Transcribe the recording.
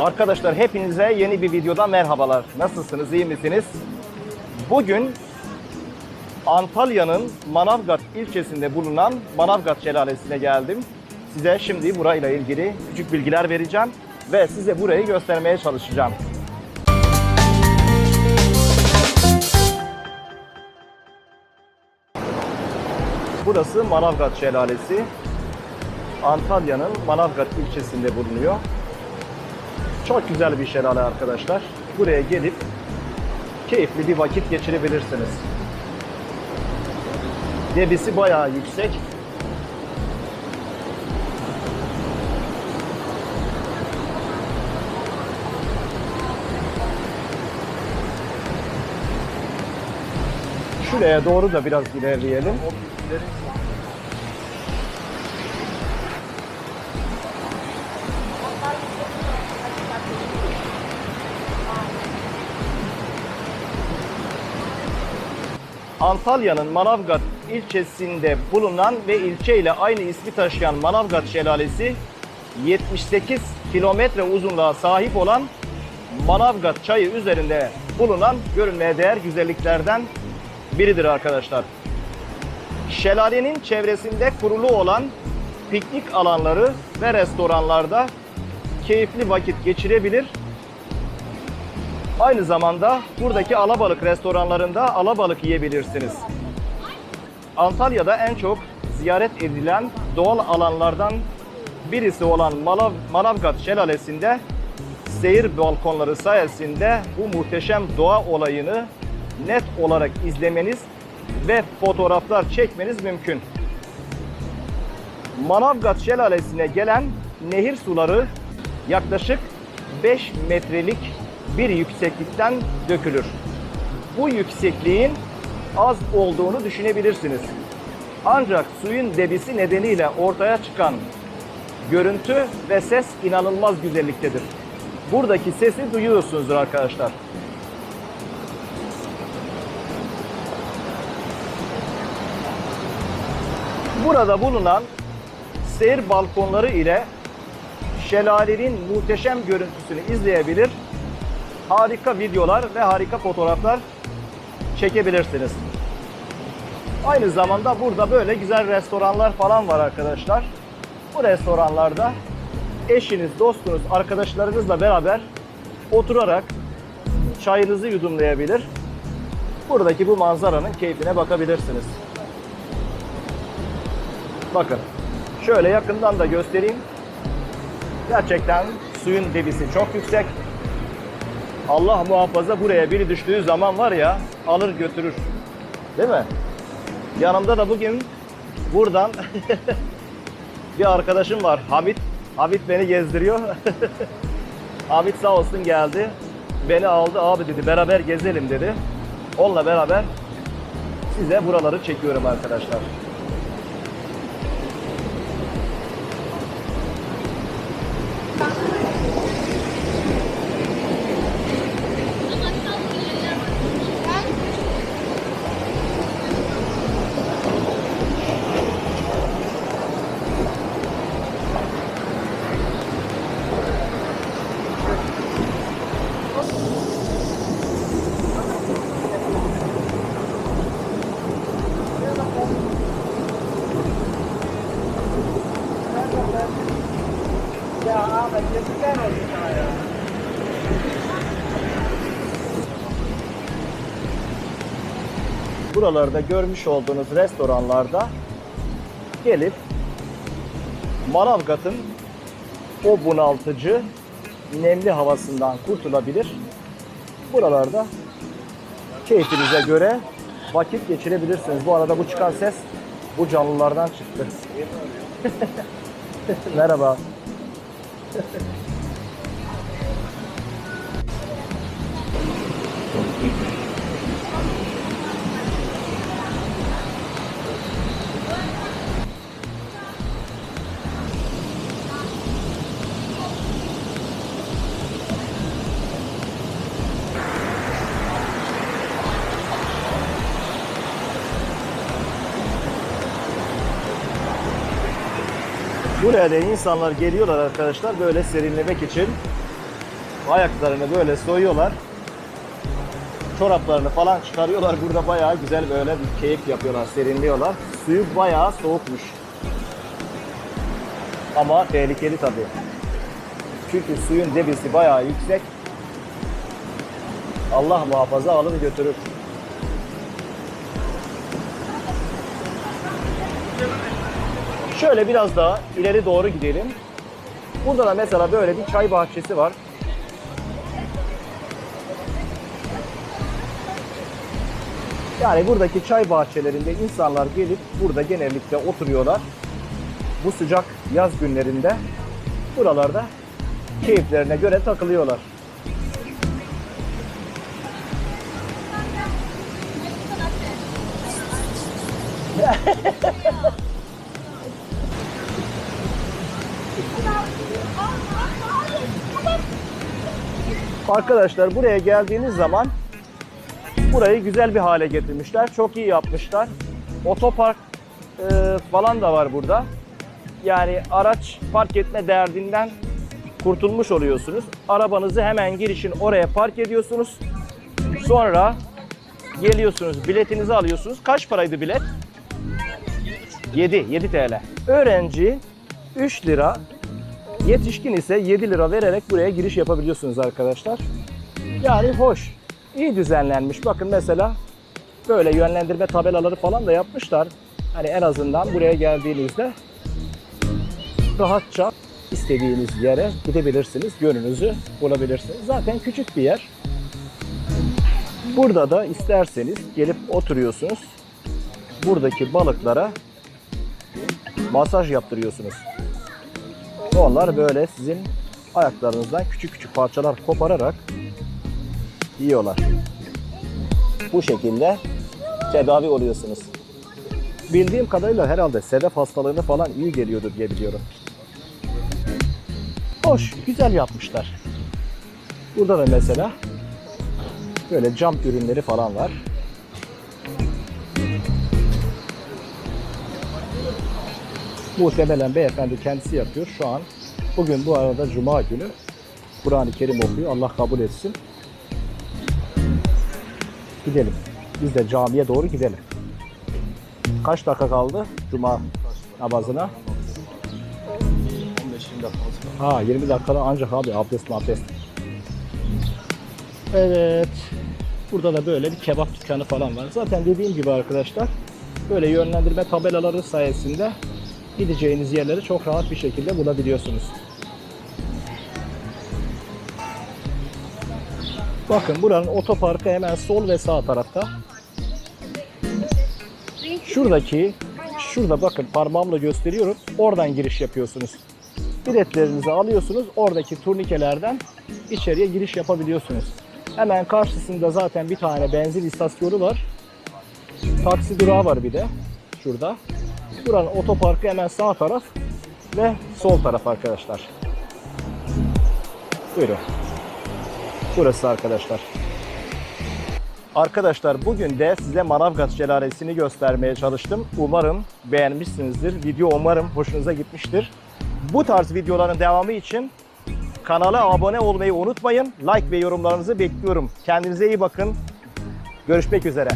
Arkadaşlar hepinize yeni bir videoda merhabalar. Nasılsınız, iyi misiniz? Bugün Antalya'nın Manavgat ilçesinde bulunan Manavgat Şelalesi'ne geldim. Size şimdi burayla ilgili küçük bilgiler vereceğim ve size burayı göstermeye çalışacağım. Burası Manavgat Şelalesi. Antalya'nın Manavgat ilçesinde bulunuyor. Çok güzel bir şelale arkadaşlar. Buraya gelip keyifli bir vakit geçirebilirsiniz. Debisi bayağı yüksek. Şuraya doğru da biraz ilerleyelim. Antalya'nın Manavgat ilçesinde bulunan ve ilçeyle aynı ismi taşıyan Manavgat Şelalesi 78 kilometre uzunluğa sahip olan Manavgat çayı üzerinde bulunan görülmeye değer güzelliklerden biridir arkadaşlar. Şelalenin çevresinde kurulu olan piknik alanları ve restoranlarda keyifli vakit geçirebilir Aynı zamanda buradaki alabalık restoranlarında alabalık yiyebilirsiniz. Antalya'da en çok ziyaret edilen doğal alanlardan birisi olan Malav Manavgat Şelalesi'nde seyir balkonları sayesinde bu muhteşem doğa olayını net olarak izlemeniz ve fotoğraflar çekmeniz mümkün. Manavgat Şelalesi'ne gelen nehir suları yaklaşık 5 metrelik bir yükseklikten dökülür. Bu yüksekliğin az olduğunu düşünebilirsiniz. Ancak suyun debisi nedeniyle ortaya çıkan görüntü ve ses inanılmaz güzelliktedir. Buradaki sesi duyuyorsunuzdur arkadaşlar. Burada bulunan seyir balkonları ile şelalenin muhteşem görüntüsünü izleyebilir harika videolar ve harika fotoğraflar çekebilirsiniz. Aynı zamanda burada böyle güzel restoranlar falan var arkadaşlar. Bu restoranlarda eşiniz, dostunuz, arkadaşlarınızla beraber oturarak çayınızı yudumlayabilir. Buradaki bu manzaranın keyfine bakabilirsiniz. Bakın. Şöyle yakından da göstereyim. Gerçekten suyun debisi çok yüksek. Allah muhafaza buraya biri düştüğü zaman var ya alır götürür. Değil mi? Yanımda da bugün buradan bir arkadaşım var Hamit. Hamit beni gezdiriyor. Hamit sağ olsun geldi. Beni aldı abi dedi beraber gezelim dedi. Onunla beraber size buraları çekiyorum arkadaşlar. Buralarda görmüş olduğunuz restoranlarda gelip Manavgat'ın o bunaltıcı nemli havasından kurtulabilir. Buralarda keyfinize göre vakit geçirebilirsiniz. Bu arada bu çıkan ses bu canlılardan çıktı. Merhaba. Thank you. Buraya da insanlar geliyorlar arkadaşlar böyle serinlemek için. ayaklarını böyle soyuyorlar. Çoraplarını falan çıkarıyorlar. Burada bayağı güzel böyle bir keyif yapıyorlar, serinliyorlar. Suyu bayağı soğukmuş. Ama tehlikeli tabii. Çünkü suyun debisi bayağı yüksek. Allah muhafaza alır götürür. Şöyle biraz daha ileri doğru gidelim. Burada da mesela böyle bir çay bahçesi var. Yani buradaki çay bahçelerinde insanlar gelip burada genellikle oturuyorlar. Bu sıcak yaz günlerinde buralarda keyiflerine göre takılıyorlar. Arkadaşlar buraya geldiğiniz zaman burayı güzel bir hale getirmişler. Çok iyi yapmışlar. Otopark e, falan da var burada. Yani araç park etme derdinden kurtulmuş oluyorsunuz. Arabanızı hemen girişin oraya park ediyorsunuz. Sonra geliyorsunuz, biletinizi alıyorsunuz. Kaç paraydı bilet? 7, 7 TL. Öğrenci 3 lira, yetişkin ise 7 lira vererek buraya giriş yapabiliyorsunuz arkadaşlar. Yani hoş, iyi düzenlenmiş. Bakın mesela böyle yönlendirme tabelaları falan da yapmışlar. Hani en azından buraya geldiğinizde rahatça istediğiniz yere gidebilirsiniz. Gönlünüzü bulabilirsiniz. Zaten küçük bir yer. Burada da isterseniz gelip oturuyorsunuz. Buradaki balıklara masaj yaptırıyorsunuz. Onlar böyle sizin ayaklarınızdan küçük küçük parçalar kopararak yiyorlar. Bu şekilde tedavi oluyorsunuz. Bildiğim kadarıyla herhalde sedef hastalığını falan iyi geliyordur diye biliyorum. Hoş, güzel yapmışlar. Burada da mesela böyle cam ürünleri falan var. Muhtemelen beyefendi kendisi yapıyor. Şu an bugün bu arada cuma günü Kur'an-ı Kerim okuyor. Allah kabul etsin. Gidelim. Biz de camiye doğru gidelim. Kaç dakika kaldı cuma namazına? 15-20 dakikamız var. Ha 20 dakikada ancak abi abdest abdest. Evet. Burada da böyle bir kebap dükkanı falan var. Zaten dediğim gibi arkadaşlar böyle yönlendirme tabelaları sayesinde gideceğiniz yerleri çok rahat bir şekilde bulabiliyorsunuz. Bakın buranın otoparkı hemen sol ve sağ tarafta. Şuradaki, şurada bakın parmağımla gösteriyorum. Oradan giriş yapıyorsunuz. Biletlerinizi alıyorsunuz. Oradaki turnikelerden içeriye giriş yapabiliyorsunuz. Hemen karşısında zaten bir tane benzin istasyonu var. Taksi durağı var bir de şurada. Buranın otoparkı hemen sağ taraf ve sol taraf arkadaşlar. Buyurun. Burası arkadaşlar. Arkadaşlar bugün de size Manavgat Şelalesi'ni göstermeye çalıştım. Umarım beğenmişsinizdir. Video umarım hoşunuza gitmiştir. Bu tarz videoların devamı için kanala abone olmayı unutmayın. Like ve yorumlarınızı bekliyorum. Kendinize iyi bakın. Görüşmek üzere.